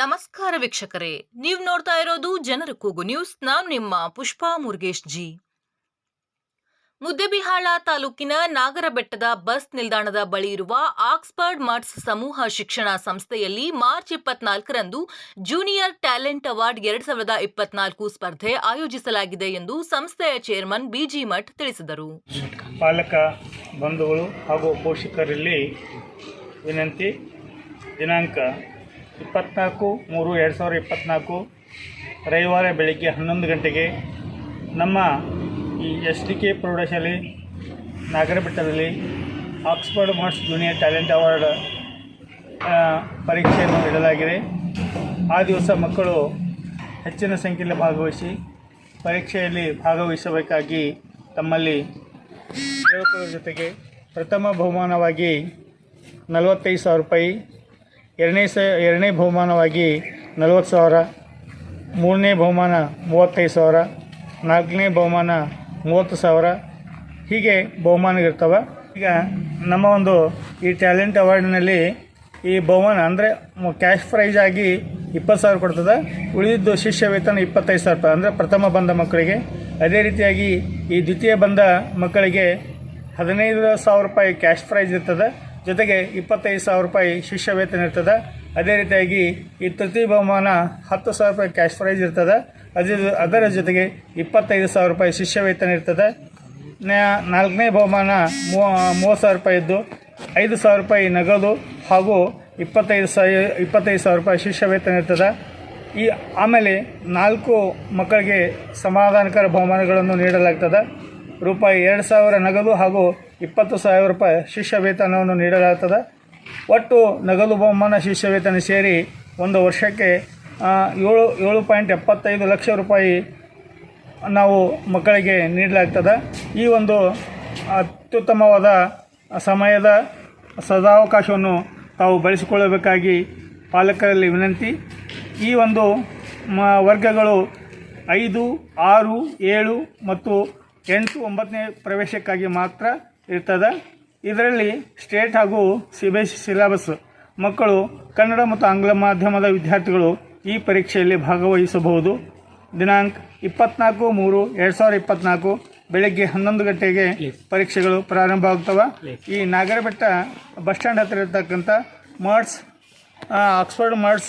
ನಮಸ್ಕಾರ ವೀಕ್ಷಕರೇ, ನೀವು ನೋಡ್ತಾ ಇರೋದು ಜನರ ಕೂಗು ನ್ಯೂಸ್. ನಾನು ನಿಮ್ಮ ಪುಷ್ಪಾ ಮುರುಗೇಶ್ ಜಿ. ಮುದ್ದೆಬಿಹಾಳ ತಾಲೂಕಿನ ನಾಗರಬೆಟ್ಟದ ಬಸ್ ನಿಲ್ದಾಣದ ಬಳಿ ಇರುವ ಆಕ್ಸ್ಫರ್ಡ್ ಮಾರ್ಟ್ಸ್ ಸಮೂಹ ಶಿಕ್ಷಣ ಸಂಸ್ಥೆಯಲ್ಲಿ ಮಾರ್ಚ್ ಇಪ್ಪತ್ನಾಲ್ಕರಂದು ಜೂನಿಯರ್ ಟ್ಯಾಲೆಂಟ್ ಅವಾರ್ಡ್ ಎರಡ್ ಸಾವಿರದ ಇಪ್ಪತ್ನಾಲ್ಕು ಸ್ಪರ್ಧೆ ಆಯೋಜಿಸಲಾಗಿದೆ ಎಂದು ಸಂಸ್ಥೆಯ ಚೇರ್ಮನ್ ಬಿಜಿ ಮಠ್ ತಿಳಿಸಿದರು. ಪಾಲಕ, ಬಂಧುಗಳು ಹಾಗೂ ಪೋಷಕರಲ್ಲಿ ವಿನಂತಿ, ದಿನಾಂಕ ಇಪ್ಪತ್ನಾಲ್ಕು ಮೂರು ಎರಡು ಸಾವಿರ ಇಪ್ಪತ್ತ್ನಾಲ್ಕು ರವಿವಾರ ಬೆಳಗ್ಗೆ ಹನ್ನೊಂದು ಗಂಟೆಗೆ ನಮ್ಮ ಈ ಎಸ್ ಡಿ ಕೆ ಪ್ರೌಢಶಾಲೆ ನಾಗರಬೆಟ್ಟದಲ್ಲಿ Oxford Marts junior talent award ಪರೀಕ್ಷೆಯನ್ನು ಇಡಲಾಗಿದೆ ಆ ದಿವಸ ಮಕ್ಕಳು ಹೆಚ್ಚಿನ ಸಂಖ್ಯೆಯಲ್ಲಿ ಭಾಗವಹಿಸಿ ಪರೀಕ್ಷೆಯಲ್ಲಿ ಭಾಗವಹಿಸಬೇಕಾಗಿ ತಮ್ಮಲ್ಲಿ ಕೇಳಿಕೊಳ್ಳುವ ಜೊತೆಗೆ ಪ್ರಥಮ ಬಹುಮಾನವಾಗಿ ನಲವತ್ತೈದು ಸಾವಿರ ರೂಪಾಯಿ ಎರಡನೇ ಸ, ಎರಡನೇ ಬಹುಮಾನವಾಗಿ ನಲವತ್ತು ಸಾವಿರ, ಮೂರನೇ ಬಹುಮಾನ ಮೂವತ್ತೈದು ಸಾವಿರ, ನಾಲ್ಕನೇ ಬಹುಮಾನ ಮೂವತ್ತು ಸಾವಿರ. ಹೀಗೆ ಬಹುಮಾನಗಳಿರ್ತವೆ. ಈಗ ನಮ್ಮ ಒಂದು ಈ ಟ್ಯಾಲೆಂಟ್ ಅವಾರ್ಡ್ನಲ್ಲಿ ಈ ಬಹುಮಾನ ಅಂದರೆ ಕ್ಯಾಶ್ ಪ್ರೈಸ್ ಆಗಿ ಇಪ್ಪತ್ತು ಸಾವಿರ ಕೊಡ್ತದೆ. ಉಳಿದಿದ್ದು ಶಿಷ್ಯ ವೇತನ ಇಪ್ಪತ್ತೈದು ಸಾವಿರ ರೂಪಾಯಿ. ಅಂದರೆ ಪ್ರಥಮ ಬಂದ ಮಕ್ಕಳಿಗೆ. ಅದೇ ರೀತಿಯಾಗಿ ಈ ದ್ವಿತೀಯ ಬಂದ ಮಕ್ಕಳಿಗೆ ಹದಿನೈದು ಸಾವಿರ ರೂಪಾಯಿ ಕ್ಯಾಶ್ ಪ್ರೈಸ್ ಇರ್ತದೆ. ಜೊತೆಗೆ ಇಪ್ಪತ್ತೈದು ಸಾವಿರ ರೂಪಾಯಿ ಶಿಷ್ಯ ವೇತನ ಇರ್ತದೆ. ಅದೇ ರೀತಿಯಾಗಿ ಈ ತೃತೀಯ ಬಹುಮಾನ ಹತ್ತು ಸಾವಿರ ರೂಪಾಯಿ ಕ್ಯಾಶ್ ಪ್ರೈಸ್ ಇರ್ತದೆ. ಅದರ ಅದರ ಜೊತೆಗೆ ಇಪ್ಪತ್ತೈದು ಸಾವಿರ ರೂಪಾಯಿ ಶಿಷ್ಯ ವೇತನ ಇರ್ತದೆ. ನಾಲ್ಕನೇ ಬಹುಮಾನ ಮೂವ, ಮೂವತ್ತು ಸಾವಿರ ರೂಪಾಯಿ ಇದ್ದು, ಐದು ಸಾವಿರ ರೂಪಾಯಿ ನಗದು ಹಾಗೂ ಇಪ್ಪತ್ತೈದು ಸಾವಿರ ಇಪ್ಪತ್ತೈದು ಸಾವಿರ ರೂಪಾಯಿ ಶಿಷ್ಯ ವೇತನ ಇರ್ತದೆ. ಈ, ಆಮೇಲೆ ನಾಲ್ಕು ಮಕ್ಕಳಿಗೆ ಸಮಾಧಾನಕರ ಬಹುಮಾನಗಳನ್ನು ನೀಡಲಾಗ್ತದೆ. ರೂಪಾಯಿ ಎರಡು ಸಾವಿರ ನಗದು ಹಾಗೂ ಇಪ್ಪತ್ತು ಸಾವಿರ ರೂಪಾಯಿ ಶಿಷ್ಯ ವೇತನವನ್ನು ನೀಡಲಾಗ್ತದೆ. ಒಟ್ಟು ನಗದು ಬಹುಮಾನ ಶಿಷ್ಯ ವೇತನ ಸೇರಿ ಒಂದು ವರ್ಷಕ್ಕೆ ಏಳು ಏಳು ಪಾಯಿಂಟ್ ಎಪ್ಪತ್ತೈದು ಲಕ್ಷ ರೂಪಾಯಿ ನಾವು ಮಕ್ಕಳಿಗೆ ನೀಡಲಾಗ್ತದೆ. ಈ ಒಂದು ಅತ್ಯುತ್ತಮವಾದ ಸಮಯದ ಸದಾವಕಾಶವನ್ನು ತಾವು ಬಳಸಿಕೊಳ್ಳಬೇಕಾಗಿ ಪಾಲಕರಲ್ಲಿ ವಿನಂತಿ. ಈ ಒಂದು ವರ್ಗಗಳು ಐದು, ಆರು, ಏಳು ಮತ್ತು ಎಂಟು, ಒಂಬತ್ತನೇ ಪ್ರವೇಶಕ್ಕಾಗಿ ಮಾತ್ರ ಇರ್ತದೆ. ಇದರಲ್ಲಿ ಸ್ಟೇಟ್ ಹಾಗೂ ಸಿ ಬಿ ಎಸ್ ಸಿಲೆಬಸ್ ಮಕ್ಕಳು ಕನ್ನಡ ಮತ್ತು ಆಂಗ್ಲ ಮಾಧ್ಯಮದ ವಿದ್ಯಾರ್ಥಿಗಳು ಈ ಪರೀಕ್ಷೆಯಲ್ಲಿ ಭಾಗವಹಿಸಬಹುದು. ದಿನಾಂಕ ಇಪ್ಪತ್ನಾಲ್ಕು ಮೂರು ಎರಡು ಸಾವಿರದ ಇಪ್ಪತ್ನಾಲ್ಕು ಬೆಳಗ್ಗೆ ಹನ್ನೊಂದು ಗಂಟೆಗೆ ಪರೀಕ್ಷೆಗಳು ಪ್ರಾರಂಭ ಆಗ್ತವೆ. ಈ ನಾಗರಬೆಟ್ಟ ಬಸ್ ಸ್ಟ್ಯಾಂಡ್ ಹತ್ತಿರ ಇರತಕ್ಕಂಥ ಮರ್ಡ್ಸ್ ಆಕ್ಸ್ಫರ್ಡ್ ಮರ್ಡ್ಸ್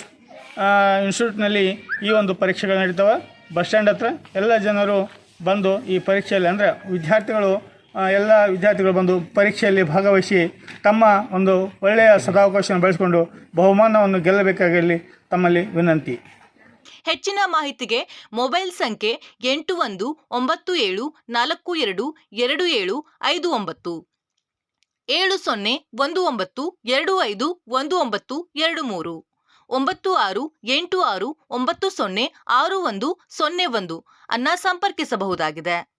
ಆ, ಇನ್ಸ್ಟಿಟ್ಯೂಟ್ನಲ್ಲಿ ಈ ಒಂದು ಪರೀಕ್ಷೆಗಳು ನಡೀತವೆ. ಬಸ್ ಸ್ಟ್ಯಾಂಡ್ ಹತ್ರ ಎಲ್ಲ ಜನರು ಬಂದು ಈ ಪರೀಕ್ಷೆಯಲ್ಲಿ ಅಂದರೆ ವಿದ್ಯಾರ್ಥಿಗಳು ಎಲ್ಲ ವಿದ್ಯಾರ್ಥಿಗಳು ಬಂದು ಪರೀಕ್ಷೆಯಲ್ಲಿ ಭಾಗವಹಿಸಿ ತಮ್ಮ ಒಂದು ಒಳ್ಳೆಯ ಸದಾವಕಾಶವನ್ನು ಬಳಸಿಕೊಂಡು ಬಹುಮಾನವನ್ನು ಗೆಲ್ಲಬೇಕಾಗಲಿ ತಮ್ಮಲ್ಲಿ ವಿನಂತಿ. ಹೆಚ್ಚಿನ ಮಾಹಿತಿಗೆ ಮೊಬೈಲ್ ಸಂಖ್ಯೆ ಎಂಟು ಒಂದು ಒಂಬತ್ತು ಏಳು ನಾಲ್ಕು ಎರಡು ಎರಡು ಏಳು ಐದು ಒಂಬತ್ತು. ಏಳು ಸೊನ್ನೆ ಒಂದು ಒಂಬತ್ತು ಎರಡು ಐದು ಒಂದು ಒಂಬತ್ತು ಎರಡು ಮೂರು. ಒಂಬತ್ತು ಆರು ಎಂಟು ಆರು ಒಂಬತ್ತು ಸೊನ್ನೆ ಆರು ಒಂದು ಸೊನ್ನೆ ಒಂದು ಅನ್ನ ಸಂಪರ್ಕಿಸಬಹುದಾಗಿದೆ.